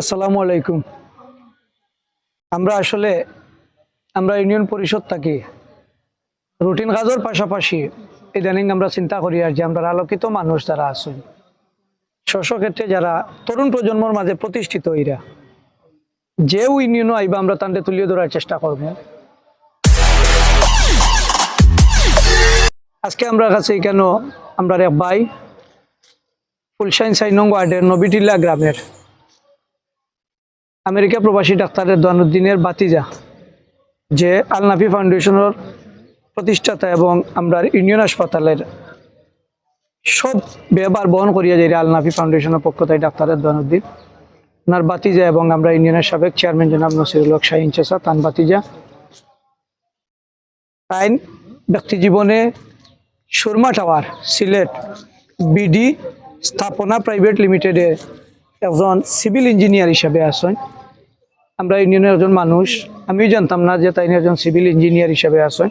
আসসালামু আলাইকুম। আমরা আসলে, আমরা ইউনিয়ন পরিষদ থাকি। রুটিন কাজের পাশাপাশি ইদানিং আমরা চিন্তা করি আর যে আমরা আলোকিত মানুষ যারা আছেন ক্ষেত্রে যারা তরুণ প্রজন্মর মাঝে প্রতিষ্ঠিত এরা যে ইউনিয়নও আইবা আমরা তান্ডে তুলিয়ে ধরার চেষ্টা করব। আজকে আমরা কাছে কেন আমরা এক ভাই, ফুলশাইন সাইনং ওয়ার্ডের নবিটিল্লা গ্রামের। আমেরিকা প্রবাসী ডাক্তারের দোয়ানুদ্দিনের বাতিজা যে আলনাফি ফাউন্ডেশনের প্রতিষ্ঠাতা এবং আমরা ইউনিয়ন হাসপাতালের সব ব্যবহার বহন করিয়া যাই আলনাফি ফাউন্ডেশনের পক্ষ থেকে ডাক্তারের দোয়ানুদ্দিন। ওনার বাতিজা এবং আমরা ইউনিয়নের সাবেক চেয়ারম্যান জনাব নসিরুল হক শাহিন চেসা তান বাতিজা তাইন ব্যক্তি জীবনে সুরমা টাওয়ার, সিলেট, বিডি, স্থাপনা প্রাইভেট লিমিটেডের একজন সিভিল ইঞ্জিনিয়ার হিসাবে আছেন। আমরা ইউনিয়নের একজন মানুষ। আমিও জানতাম না যে তাই একজন সিভিল ইঞ্জিনিয়ার হিসাবে আছেন।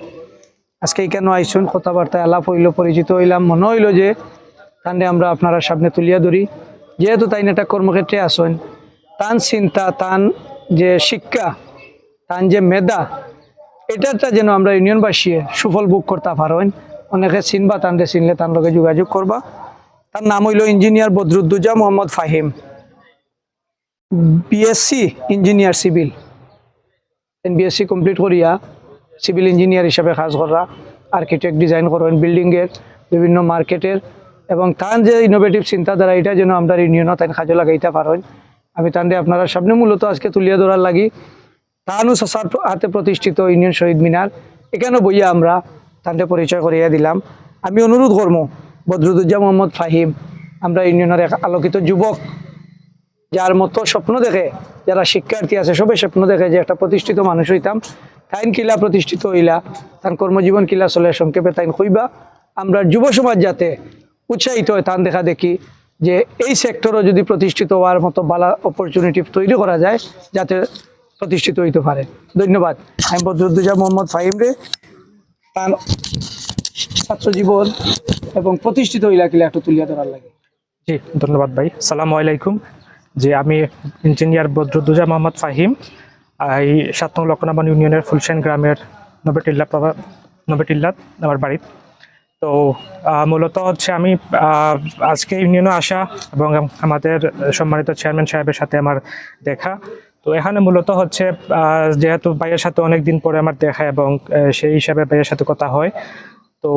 আজকে কেন আইসুন? কথাবার্তা আলাপ হইল, পরিচিত হইলাম। মনে হইল যে তাহলে আমরা আপনারা সামনে তুলিয়া ধরি। যেহেতু তাই একটা কর্মক্ষেত্রে আসেন তান চিন্তা, তান যে শিক্ষা, তান যে মেধা এটাটা যেন আমরা ইউনিয়নবাসী সুফল বুক করতে পারেন। অনেকে চিনবা তানরে চিনলে তার লগে যোগাযোগ করবা। তার নাম হইল engineer Badruddoza Mohammad Fahim. BSc engineer civil BSc complete করিয়া সিভিল ইঞ্জিনিয়ার হিসাবে কাজ করা আর্কিটেক্ট ডিজাইন করেন বিল্ডিংয়ের বিভিন্ন মার্কেটের এবং তার যে ইনোভেটিভ চিন্তাধারা, এটা যেন আমরা ইউনিয়নত তাই কাজে লাগাইতে পারেন আমি তান্ডে আপনারা সামনে মূলত আজকে তুলিয়া ধরার লাগি তানু সাসার হাতে প্রতিষ্ঠিত ইউনিয়ন শহীদ মিনার এখানে বইয়া আমরা তান্ডে পরিচয় করিয়া দিলাম। আমি অনুরোধ করব বদরুদ্দুজ্জা মোহাম্মদ ফাহিম, আমরা ইউনিয়নের এক আলোকিত যুবক যার মতো স্বপ্ন দেখে, যারা শিক্ষার্থী আছে সবে স্বপ্ন দেখে যে একটা প্রতিষ্ঠিত মানুষ হইতাম। তাইন কিলা প্রতিষ্ঠিত হইলা তার কর্মজীবন কিলা চলে সংক্ষেপে তাইন কইবা আমরা যুব সমাজ যাতে উৎসাহিত হয় তান দেখা দেখি যে এই সেক্টরও যদি প্রতিষ্ঠিত হওয়ার মতো বালা অপরচুনিটি তৈরি করা যায়, যাতে প্রতিষ্ঠিত হইতে পারে। ধন্যবাদ। আমি বদরুদ্দুজা মোহাম্মদ ফাহিম রে। তার ছাত্র জীবন এবং প্রতিষ্ঠিত হইলা কিলা একটু তুলিয়া ধরার লাগে। জি, ধন্যবাদ ভাই। সালাম আলাইকুম। যে আমি ইঞ্জিনিয়ার বদরুদ্দুজা মোহাম্মদ ফাহিম, এই সাত নং লক্ষণাবান ইউনিয়নের ফুলশান গ্রামের নবেটিল্লা প্রভা নবেটিল্লাত আমার বাড়ি। তো মূলত হচ্ছে আমি আজকে ইউনিয়নে আসা এবং আমাদের সম্মানিত চেয়ারম্যান সাহেবের সাথে আমার দেখা। তো এখানে মূলত হচ্ছে যেহেতু ভাইয়ের সাথে অনেক দিন পরে আমার দেখা এবং সেই হিসাবে ভাইয়ের সাথে কথা হয়। তো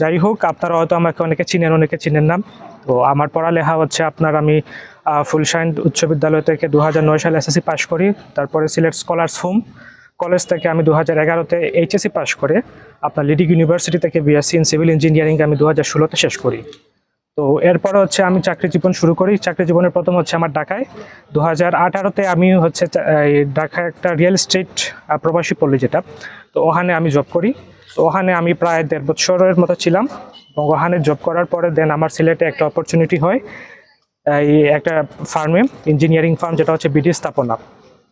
যাই হোক, আপনারা হয়তো আমাকে অনেকে চিনেন অনেকে চিনেন না। তো আমার পড়ালেখা হচ্ছে আপনার আমি ফুলশাইন উচ্চ বিদ্যালয় থেকে দু সালে এসএসসি পাশ করি, তারপরে সিলেট স্কলার্স হোম কলেজ থেকে আমি দু হাজার এগারোতে এইচএসসি পাশ করে, আপনার লিডিং ইউনিভার্সিটি থেকে বিএসসি ইন সিভিল ইঞ্জিনিয়ারিং আমি দু হাজার ষোলোতে শেষ করি। তো এরপর হচ্ছে আমি চাকরি জীবন শুরু করি, চাকরি জীবনের প্রথম হচ্ছে আমার ঢাকায়। দু হাজার আঠারোতে আমি হচ্ছে ঢাকায় একটা রিয়েল এস্টেট প্রবাসী পল্লী যেটা, তো ওখানে আমি জব করি। তো ওখানে আমি প্রায় দেড় বছরের মতো ছিলাম এবং ওখানে জব করার পরে দেন আমার সিলেটে একটা অপরচুনিটি হয়। একটা ফার্মে ইঞ্জিনিয়ারিং ফার্ম যেটা হচ্ছে বিডি স্থাপনা।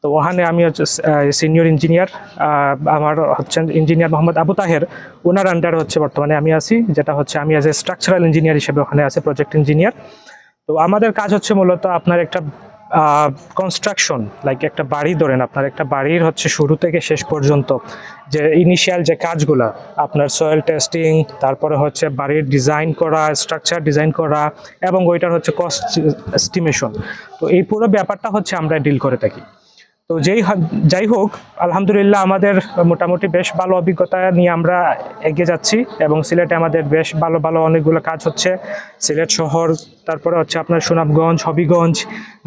তো ওখানে আমি হচ্ছে সিনিয়র ইঞ্জিনিয়ার আমার হচ্ছেন ইঞ্জিনিয়ার মোহাম্মদ আবু তাহের। ওনার আন্ডারে হচ্ছে বর্তমানে আমি আছি, যেটা হচ্ছে আমি অ্যাজ এ স্ট্রাকচারাল ইঞ্জিনিয়ার হিসেবে ওখানে আছি প্রজেক্ট ইঞ্জিনিয়ার তো আমাদের কাজ হচ্ছে মূলত আপনার একটা কনস্ট্রাকশন লাইক একটা বাড়ি ধরেন, আপনার একটা বাড়ির হচ্ছে শুরু থেকে শেষ পর্যন্ত যে ইনিশিয়াল যে কাজগুলা, আপনার সয়েল টেস্টিং তারপরে হচ্ছে বাড়ির ডিজাইন করা স্ট্রাকচার ডিজাইন করা, এবং ওইটার হচ্ছে কস্ট এস্টিমেশন তো এই পুরো ব্যাপারটা হচ্ছে আমরা ডিল করে থাকি। তো যেই যাই হোক, আলহামদুলিল্লাহ আমাদের মোটামুটি বেশ ভালো অভিজ্ঞতা নিয়ে আমরা এগিয়ে যাচ্ছি এবং সিলেটে আমাদের বেশ ভালো ভালো অনেকগুলো কাজ হচ্ছে। সিলেট শহর, তারপরে হচ্ছে আপনার সুনামগঞ্জ, হবিগঞ্জ,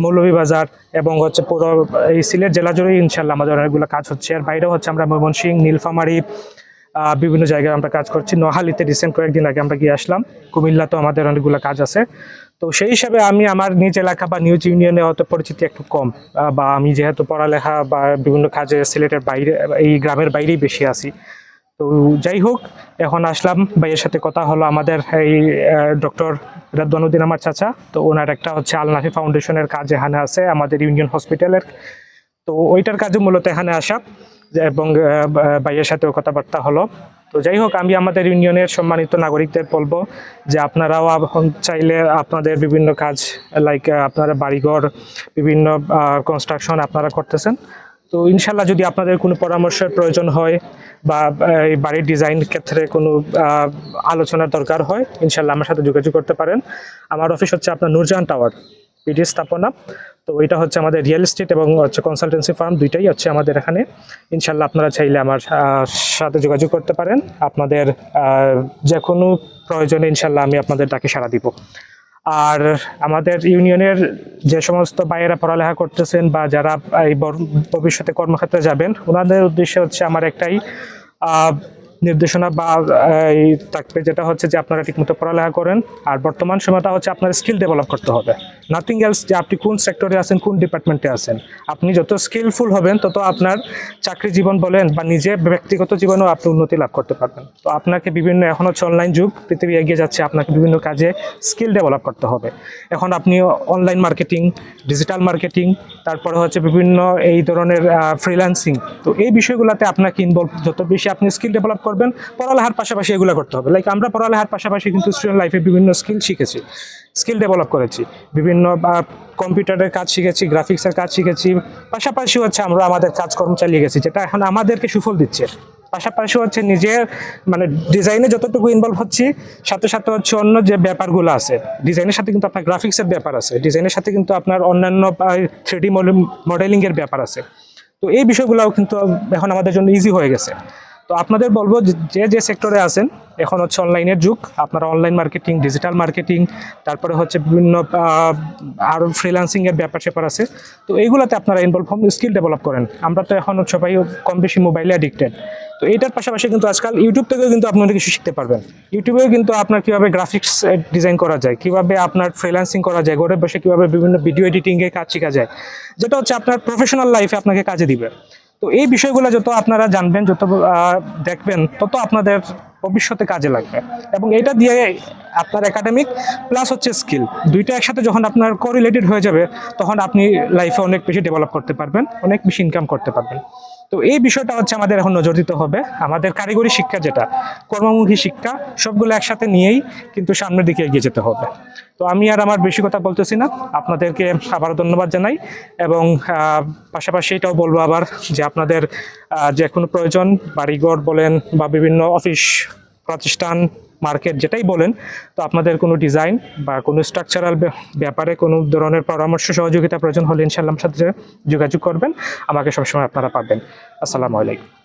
মৌলভীবাজার এবং হচ্ছে পুরো এই সিলেট জেলা জুড়েই ইনশাল্লাহ আমাদের অনেকগুলো কাজ হচ্ছে। আর বাইরেও হচ্ছে আমরা ময়মনসিং নীলফামারী বিভিন্ন জায়গায় আমরা কাজ করছি। নোহালিতে রিসেন্ট কয়েকদিন আগে আমরা গিয়ে আসলাম। কুমিল্লা তো আমাদের অনেকগুলো কাজ আছে। তো সেই হিসাবে আমি আমার নিজ এলাকা বা নিউজ ইউনিয়নে হয়তো পরিচিতি একটু কম। বা আমি যেহেতু পড়ালেখা বা বিভিন্ন কাজে সিলেটের বাইরে, এই গ্রামের বাইরেই বেশি আছি। তো যাই হোক, এখন আসলাম। ভাইয়ের সাথে কথা হলো আমাদের এই ডক্টর রাদ্দানুদ্দিন আমার চাচা। তো ওনার একটা হচ্ছে আলনাফি ফাউন্ডেশনের কাজ এখানে আছে, আমাদের ইউনিয়ন হসপিটালের তো ওইটার কাজে মূলত এখানে আসা। এবং ভাইয়ের সাথেও কথাবার্তা হলো। তো যাই হোক, আমি আমাদের ইউনিয়নের সম্মানিত নাগরিকদের বলব যে আপনারাও চাইলে আপনাদের বিভিন্ন কাজ লাইক আপনারা বাড়িঘর, বিভিন্ন কনস্ট্রাকশন আপনারা করতেছেন। তো ইনশাল্লাহ যদি আপনাদের কোনো পরামর্শের প্রয়োজন হয় বা এই বাড়ির ডিজাইন ক্ষেত্রে কোনো আলোচনার দরকার হয়, ইনশাল্লাহ আমার সাথে যোগাযোগ করতে পারেন। আমার অফিস হচ্ছে আপনার নূরজাহান টাওয়ার পিডি স্থাপনা তো এটা হচ্ছে আমাদের রিয়েল এস্টেট এবং হচ্ছে কনসালটেন্সি ফার্ম দুইটাই হচ্ছে আমাদের এখানে। ইনশাল্লাহ আপনারা চাইলে আমার সাথে যোগাযোগ করতে পারেন। আপনাদের যে কোনো প্রয়োজনে ইনশাল্লাহ আমি আপনাদের ডাকে সাড়া দিব। আর আমাদের ইউনিয়নের যে সমস্ত বাইরেরা পড়ালেখা করতেছেন বা যারা এই ভবিষ্যতে কর্মক্ষেত্রে যাবেন, ওনাদের উদ্দেশ্যে হচ্ছে আমার একটাই নির্দেশনা বা এই থাকবে যেটা হচ্ছে যে আপনারা ঠিকমতো পড়ালেখা করেন। আর বর্তমান সময়টা হচ্ছে আপনার স্কিল ডেভেলপ করতে হবে। নাথিং এলস যে আপনি কোন সেক্টরে আছেন, কোন ডিপার্টমেন্টে আছেন। আপনি যত স্কিলফুল হবেন, তত আপনার চাকরি জীবন বলেন বা নিজের ব্যক্তিগত জীবনেও আপনি উন্নতি লাভ করতে পারবেন। তো আপনাকে বিভিন্ন, এখন হচ্ছে অনলাইন যুগ, পৃথিবী এগিয়ে যাচ্ছে, আপনাকে বিভিন্ন কাজে স্কিল ডেভেলপ করতে হবে। এখন আপনি অনলাইন মার্কেটিং ডিজিটাল মার্কেটিং তারপরে হচ্ছে বিভিন্ন এই ধরনের ফ্রিল্যান্সিং তো এই বিষয়গুলোতে আপনাকে ইনভলভ যত বেশি আপনি স্কিল ডেভেলপ করবেন, পড়ালেখার পাশাপাশি এগুলো করতে হবে। লাইক আমরা পড়ালেখার পাশাপাশি কিন্তু স্টুডেন্ট লাইফে বিভিন্ন স্কিল শিখেছি। স্কিল ডেভেলপ করেছি। বিভিন্ন কম্পিউটারের কাজ শিখেছি গ্রাফিক্সের কাজ শিখেছি। পাশাপাশি হচ্ছে আমরা আমাদের কাজকর্ম চালিয়ে গেছি, যেটা এখন আমাদেরকে সুফল দিচ্ছে। পাশাপাশি হচ্ছে নিজের মানে ডিজাইনে যতটুকু ইনভলভ হচ্ছি, সাথে সাথে হচ্ছে অন্য যে ব্যাপারগুলো আছে ডিজাইনের সাথে কিন্তু আপনার গ্রাফিক্সের ব্যাপার আছে ডিজাইনের সাথে কিন্তু আপনার অন্যান্য থ্রি ডি মডেলিংয়ের ব্যাপার আছে। তো এই বিষয়গুলোও কিন্তু এখন আমাদের জন্য ইজি হয়ে গেছে। তো আপনাদের বলব যে যে সেক্টরে আছেন, এখন হচ্ছে অনলাইনের যুগ, আপনারা অনলাইন মার্কেটিং ডিজিটাল মার্কেটিং তারপরে হচ্ছে বিভিন্ন আরও ফ্রিল্যান্সিংয়ের ব্যাপার স্যাপার আছে। তো এইগুলোতে আপনারা ইনভলভ হন স্কিল ডেভেলপ করেন। আমরা তো এখন সবাই কম বেশি মোবাইলে অ্যাডিক্টেড তো এইটার পাশাপাশি কিন্তু আজকাল ইউটিউব থেকেও কিন্তু আপনি অনেক কিছু শিখতে পারবেন। ইউটিউবেও কিন্তু আপনার কীভাবে গ্রাফিক্স ডিজাইন করা যায়, কীভাবে আপনার ফ্রিল্যান্সিং করা যায়, ঘরে বসে কীভাবে বিভিন্ন ভিডিও এডিটিংয়ে কাজ শেখা যায়, যেটা হচ্ছে আপনার প্রফেশনাল লাইফে আপনাকে কাজে দিবে। তো এই বিষয়গুলো যত আপনারা জানবেন, যত দেখবেন, তত আপনাদের ভবিষ্যতে কাজে লাগবে। এবং এটা দিয়ে আপনার একাডেমিক প্লাস হচ্ছে স্কিল দুইটা একসাথে যখন আপনার কোরিলেটেড হয়ে যাবে, তখন আপনি লাইফে অনেক বেশি ডেভেলপ করতে পারবেন, অনেক বেশি ইনকাম করতে পারবেন। তো এই বিষয়টা হচ্ছে আমাদের এখন নজর দিতে হবে। আমাদের কারিগরি শিক্ষা যেটা, কর্মমুখী শিক্ষা, সবগুলো একসাথে নিয়েই কিন্তু সামনের দিকে এগিয়ে যেতে হবে। তো আমি আর আমার বেশি কথা বলতেছি না। আপনাদেরকে আবার ধন্যবাদ জানাই এবং পাশাপাশি এটাও বলব আবার যে আপনাদের যে কোনো প্রয়োজন, বাড়িঘর বলেন বা বিভিন্ন অফিস, প্রতিষ্ঠান মার্কেট যেটাই বলেন, তো আপনাদের কোনো ডিজাইন বা কোনো স্ট্রাকচারাল ব্যাপারে কোনো ধরনের পরামর্শ, সহযোগিতা প্রয়োজন হলে ইনশাল্লাহ সাথে যোগাযোগ করবেন। আমাকে সবসময় আপনারা পাবেন। আসসালামু আলাইকুম।